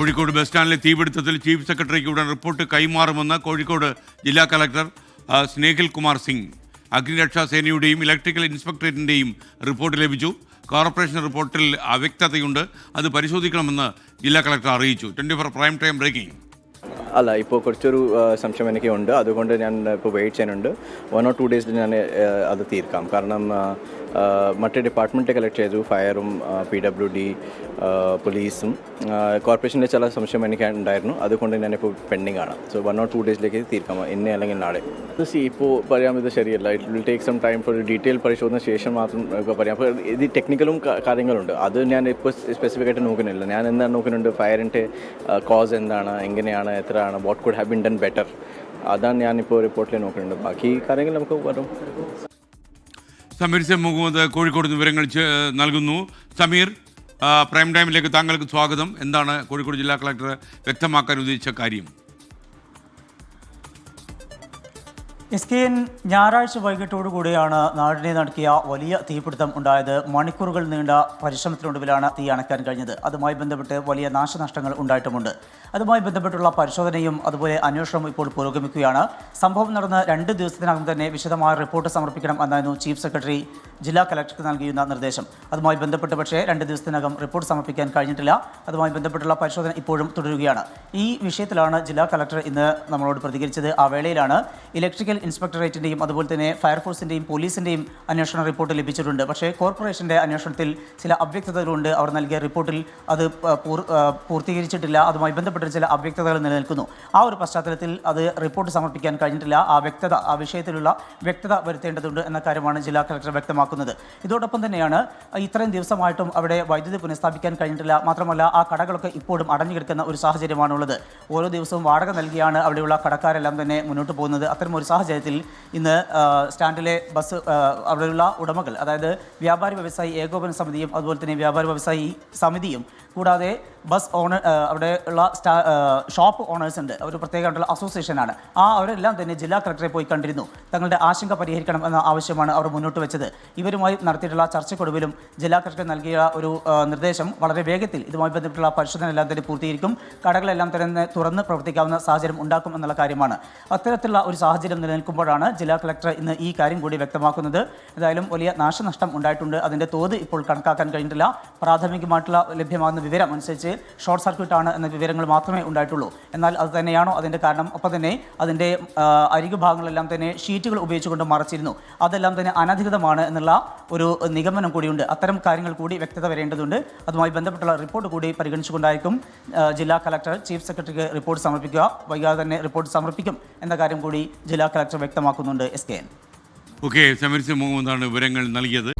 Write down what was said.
Kozhikode bus സ്റ്റാൻഡിലെ തീപിടുത്തത്തിൽ chief സെക്രട്ടറിക്ക് ഉടൻ റിപ്പോർട്ട് കൈമാറുമെന്ന് കോഴിക്കോട് ജില്ലാ കലക്ടർ സ്നേഹിൽ കുമാർ സിംഗ്. അഗ്നിരക്ഷാ സേനയുടെയും ഇലക്ട്രിക്കൽ ഇൻസ്പെക്ടറേറ്റിന്റെയും റിപ്പോർട്ട് ലഭിച്ചു. കോർപ്പറേഷൻ റിപ്പോർട്ടിൽ അവ്യക്തതയുണ്ട്. അത് പരിശോധിക്കണമെന്ന് ജില്ലാ കളക്ടർ അറിയിച്ചു. Twenty four prime time breaking. അല്ല ഇപ്പോൾ കുറച്ചൊരു സംശയം എനിക്ക് ഉണ്ട് അതുകൊണ്ട് ഞാൻ ഇപ്പോൾ വെയിറ്റ് ചെയ്യുന്നുണ്ട് വൺ ഓർ ടു ഡേയ്സിൽ ഞാൻ അത് തീർക്കാം. കാരണം മറ്റ് ഡിപ്പാർട്ട്മെന്റ് കളക്ട് ചെയ്തു. ഫയറും പി ഡബ്ല്യു ഡി പോലീസും കോർപ്പറേഷന്റെ ചില സംശയം എനിക്ക് ഉണ്ടായിരുന്നു. അതുകൊണ്ട് ഞാനിപ്പോൾ പെൻഡിങ് ആണ്. സോ വൺ ഓർ ടു ഡേയ്സിലേക്ക് തീർക്കാം. ഇന്ന് അല്ലെങ്കിൽ നാളെ. സി ഇപ്പോൾ പറയാം ഇത് ശരിയല്ല. It will take some time for detail പരിശോധന ശേഷം മാത്രം പറയാം. അപ്പോൾ ഇത് ടെക്നിക്കലും കാര്യങ്ങളുണ്ട്. അത് ഞാൻ ഇപ്പോൾ സ്പെസിഫിക്കായിട്ട് നോക്കുന്നില്ല. ഞാൻ എന്താണ് നോക്കുന്നുണ്ട്? ഫയറിന്റെ കോസ് എന്താണ്? എങ്ങനെയാണ്? എത്രയാണ് what could have been done better അതാണ് ഞാനിപ്പോൾ റിപ്പോർട്ടിൽ നോക്കുന്നുണ്ട്. ബാക്കി കാര്യങ്ങൾ നമുക്ക് വരും. സമീർ സെ മുഹമ്മദ് കോഴിക്കോട് വിവരങ്ങൾ നൽകുന്നു. സമീർ പ്രൈം ടൈമിലേക്ക് താങ്കൾക്ക് സ്വാഗതം. എന്താണ് കോഴിക്കോട് ജില്ലാ കളക്ടർ വ്യക്തമാക്കാൻ ഉദ്ദേശിച്ച കാര്യം? എസ് ഞായറാഴ്ച വൈകിട്ടോടു കൂടിയാണ് വൈകിട്ടോടുകൂടിയാണ് നാടിനെ നടക്കിയ വലിയ തീപിടുത്തം ഉണ്ടായത്. മണിക്കൂറുകൾ നീണ്ട പരിശ്രമത്തിനൊടുവിലാണ് തീ അണയ്ക്കാൻ കഴിഞ്ഞത്. അതുമായി ബന്ധപ്പെട്ട് വലിയ നാശനഷ്ടങ്ങൾ ഉണ്ടായിട്ടുമുണ്ട്. അതുമായി ബന്ധപ്പെട്ടുള്ള പരിശോധനയും അതുപോലെ അന്വേഷണവും ഇപ്പോൾ പുരോഗമിക്കുകയാണ്. സംഭവം നടന്ന് രണ്ട് ദിവസത്തിനകം തന്നെ വിശദമായ റിപ്പോർട്ട് സമർപ്പിക്കണം എന്നായിരുന്നു ചീഫ് സെക്രട്ടറി ജില്ലാ കലക്ടർക്ക് നൽകിയിരുന്ന നിർദ്ദേശം. അതുമായി ബന്ധപ്പെട്ട് പക്ഷേ രണ്ട് ദിവസത്തിനകം റിപ്പോർട്ട് സമർപ്പിക്കാൻ കഴിഞ്ഞിട്ടില്ല. അതുമായി ബന്ധപ്പെട്ടുള്ള പരിശോധന ഇപ്പോഴും തുടരുകയാണ്. ഈ വിഷയത്തിലാണ് ജില്ലാ കലക്ടർ ഇന്ന് നമ്മളോട് പ്രതികരിച്ചത്. ആ വേളയിലാണ് ഇലക്ട്രിക്കൽ ഇൻസ്പെക്ടറേറ്റിന്റെയും അതുപോലെ തന്നെ ഫയർഫോഴ്സിന്റെയും പോലീസിന്റെയും അന്വേഷണ റിപ്പോർട്ട് ലഭിച്ചിട്ടുണ്ട്. പക്ഷേ കോർപ്പറേഷന്റെ അന്വേഷണത്തിൽ ചില അവ്യക്തതകളുണ്ട്. അവർ നൽകിയ റിപ്പോർട്ടിൽ അത് പൂർത്തീകരിച്ചിട്ടില്ല. അതുമായി ബന്ധപ്പെട്ട ചില അവ്യക്തതകൾ നിലനിൽക്കുന്നു. ആ ഒരു പശ്ചാത്തലത്തിൽ അത് റിപ്പോർട്ട് സമർപ്പിക്കാൻ കഴിഞ്ഞിട്ടില്ല. ആ വ്യക്തത ആ വിഷയത്തിലുള്ള വ്യക്തത വരുത്തേണ്ടതുണ്ട് എന്ന കാര്യമാണ് ജില്ലാ കളക്ടർ വ്യക്തമാക്കുന്നത്. ഇതോടൊപ്പം തന്നെയാണ് ഇത്രയും ദിവസമായിട്ടും അവിടെ വൈദ്യുതി പുനഃസ്ഥാപിക്കാൻ കഴിഞ്ഞിട്ടില്ല. മാത്രമല്ല ആ കടകളൊക്കെ ഇപ്പോഴും അടഞ്ഞു കിടക്കുന്ന ഒരു സാഹചര്യമാണുള്ളത്. ഓരോ ദിവസവും വാടക നൽകിയാണ് അവിടെയുള്ള കടക്കാരെല്ലാം തന്നെ മുന്നോട്ട് പോകുന്നത്. അത്തരം ഒരു സാഹചര്യത്തിൽ ഇന്ന് സ്റ്റാൻഡിലെ ബസ് അവിടെയുള്ള ഉടമകൾ അതായത് വ്യാപാരി വ്യവസായി ഏകോപന സമിതിയും അതുപോലെ തന്നെ വ്യാപാരി വ്യവസായി സമിതിയും കൂടാതെ ബസ് ഓണർ അവിടെ ഉള്ള സ്റ്റാ ഷോപ്പ് ഓണേഴ്സ് ഉണ്ട്. അവർ പ്രത്യേകമായിട്ടുള്ള അസോസിയേഷനാണ് ആ അവരെല്ലാം തന്നെ ജില്ലാ കളക്ടറെ പോയി കണ്ടിരുന്നു. തങ്ങളുടെ ആശങ്ക പരിഹരിക്കണം എന്ന ആവശ്യമാണ് അവർ മുന്നോട്ട് വെച്ചത്. ഇവരുമായി നടത്തിയിട്ടുള്ള ചർച്ചക്കൊടുവിലും ജില്ലാ കളക്ടർ നൽകിയ ഒരു നിർദ്ദേശം വളരെ വേഗത്തിൽ ഇതുമായി ബന്ധപ്പെട്ടുള്ള പരിശോധന എല്ലാം തന്നെ പൂർത്തീകരിക്കും. കടകളെല്ലാം തന്നെ തുറന്ന് പ്രവർത്തിക്കാവുന്ന സാഹചര്യം ഉണ്ടാക്കും എന്നുള്ള കാര്യമാണ്. അത്തരത്തിലുള്ള ഒരു സാഹചര്യം നിലനിൽക്കുമ്പോഴാണ് ജില്ലാ കളക്ടർ ഇന്ന് ഈ കാര്യം കൂടി വ്യക്തമാക്കുന്നത്. ഏതായാലും വലിയ നാശനഷ്ടം ഉണ്ടായിട്ടുണ്ട്. അതിന്റെ തോത് ഇപ്പോൾ കണക്കാക്കാൻ കഴിഞ്ഞിട്ടില്ല. പ്രാഥമികമായിട്ടുള്ള ലഭ്യമാകുന്ന വിവരം അനുസരിച്ച് ഷോർട്ട് സർക്യൂട്ട് ആണ് എന്ന വിവരങ്ങൾ മാത്രമേ ഉണ്ടായിട്ടുള്ളൂ. എന്നാൽ അത് തന്നെയാണോ അതിന്റെ കാരണം? ഒപ്പം തന്നെ അതിന്റെ അരികു ഭാഗങ്ങളെല്ലാം തന്നെ ഷീറ്റുകൾ ഉപയോഗിച്ചുകൊണ്ട് മറച്ചിരുന്നു. അതെല്ലാം തന്നെ അനധികൃതമാണ് എന്നുള്ള ഒരു നിഗമനം കൂടിയുണ്ട്. അത്തരം കാര്യങ്ങൾ കൂടി വ്യക്തത വരേണ്ടതുണ്ട്. അതുമായി ബന്ധപ്പെട്ടുള്ള റിപ്പോർട്ട് കൂടി പരിഗണിച്ചുകൊണ്ടായിരിക്കും ജില്ലാ കളക്ടർ ചീഫ് സെക്രട്ടറിക്ക് റിപ്പോർട്ട് സമർപ്പിക്കുക. വൈകാതെ തന്നെ റിപ്പോർട്ട് സമർപ്പിക്കും എന്ന കാര്യം കൂടി ജില്ലാ കളക്ടർ വ്യക്തമാക്കുന്നുണ്ട് S K N. Okay Sameer say വിവരങ്ങൾ നൽകിയത്?